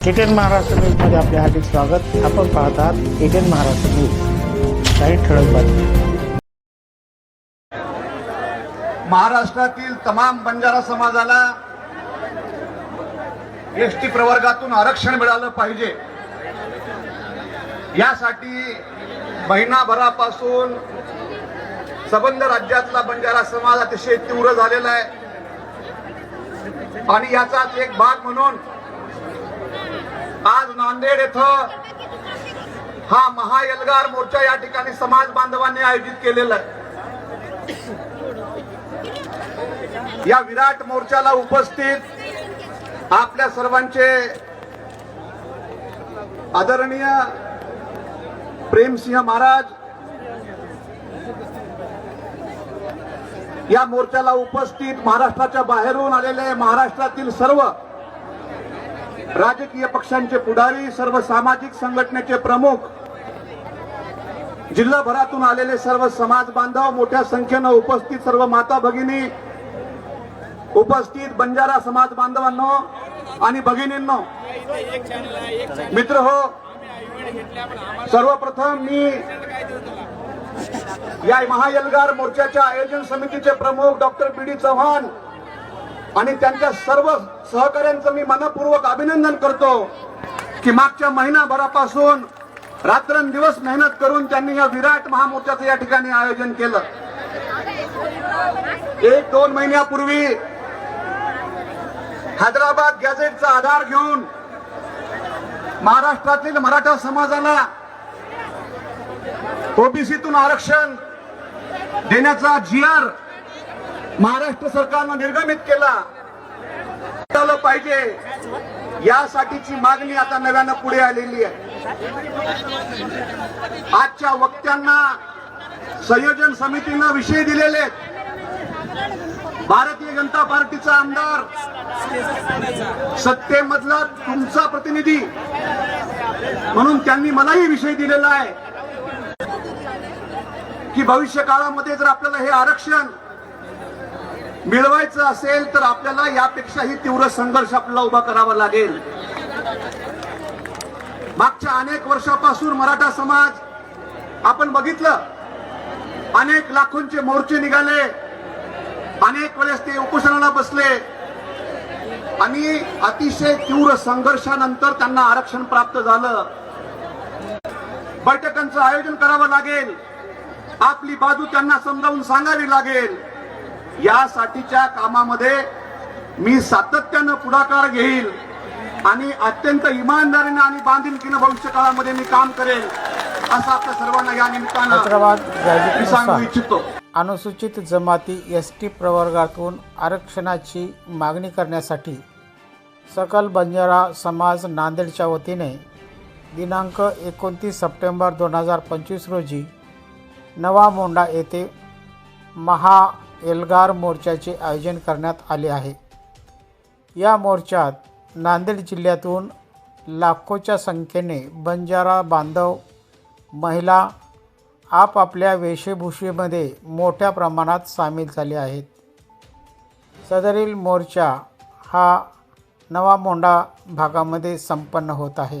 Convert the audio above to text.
ATN Maharashtra न्यूजमध्ये आपले हार्दिक स्वागत. आपण पाहत आहात एटीएन महाराष्ट्र न्यूज. काही ठळक बातमी महाराष्ट्रातील तमाम बंजारा समाजाला एस टी प्रवर्गातून आरक्षण मिळालं पाहिजे. यासाठी महिनाभरापासून सबंध राज्यातला बंजारा समाज अतिशय तीव्र झालेला आहे. आणि याचाच एक भाग म्हणून आज नांदेड येथं हा महायलगार मोर्चा या ठिकाणी समाज बांधवांनी आयोजित केलेला आहे. या विराट मोर्चाला उपस्थित आपल्या सर्वांचे आदरणीय प्रेमसिंह महाराज या मोर्चाला उपस्थित महाराष्ट्राच्या बाहेरून आलेले महाराष्ट्रातील सर्व राजकीय पक्षांचे पुढारी सर्व सामाजिक संघटनेचे प्रमुख जिल्हाभरातून आलेले सर्व समाज बांधव मोठ्या संख्येनं उपस्थित सर्व माता भगिनी उपस्थित बंजारा समाज बांधवांनो आणि भगिनींनो मित्र हो सर्वप्रथम मी या महायलगार मोर्चाच्या आयोजन समितीचे प्रमुख डॉक्टर बी डी चव्हाण आणि त्यांच्या सर्व सहकाऱ्यांचं मी मनपूर्वक अभिनंदन करतो की मागच्या महिनाभरापासून रात्रंदिवस मेहनत करून त्यांनी या विराट महामोर्चाचं या ठिकाणी आयोजन केलं. एक दोन महिन्यापूर्वी हैदराबाद गॅझेटचा आधार घेऊन महाराष्ट्रातील मराठा समाजाला ओबीसीतून आरक्षण देण्याचा जी आर महाराष्ट्र सरकारनं निर्गमित केला. झालं पाहिजे. यासाठीची मागणी आता नव्यानं पुढे आलेली आहे. आजच्या वक्त्यांना संयोजन समितीनं विषय दिलेले भारतीय जनता पार्टीचा आमदार सत्तेमधला तुमचा प्रतिनिधी म्हणून त्यांनी मलाही विषय दिलेला आहे. की भविष्य काळामध्ये जर आपल्याला हे आरक्षण मिळवायचं असेल तर आपल्याला यापेक्षाही तीव्र संघर्ष आपल्याला उभा करावा लागेल. मागच्या अनेक वर्षापासून मराठा समाज आपण बघितलं अनेक लाखोंचे मोर्चे निघाले अनेक वेळेस ते उपोषणाला बसले. आणि अतिशय तीव्र संघर्षानंतर त्यांना आरक्षण प्राप्त झालं. बैठकांचं आयोजन करावं लागेल. आपली बाजू त्यांना समजावून सांगावी लागेल. यासाठीच्या कामामध्ये मी सातत्यानं पुढाकार घेईल आणि अत्यंत इमानदारीनं आणि बांधिलकीनं भविष्य काळामध्ये मी काम करेन असं आपल्या सर्वांना या निमित्तानं सांगू इच्छितो. अनुसूचित जमाती एस टी प्रवर्गातून आरक्षणाची मागणी करण्यासाठी सकल बंजारा समाज नांदेडच्या वतीने दिनांक एकोणतीस सप्टेंबर दोन हजार पंचवीस रोजी नवा मोंडा येथे महा एल्गार मोर्चाचे आयोजन करण्यात आले आहे. या मोर्चात नांदेड जिल्ह्यातून लाखोच्या संख्येने बंजारा बांधव महिला आपापल्या वेशभूषेमध्ये मोठ्या प्रमाणात सामील झाले आहेत. सदरील मोर्चा हा नवा मोंडा भागामध्ये संपन्न होत आहे.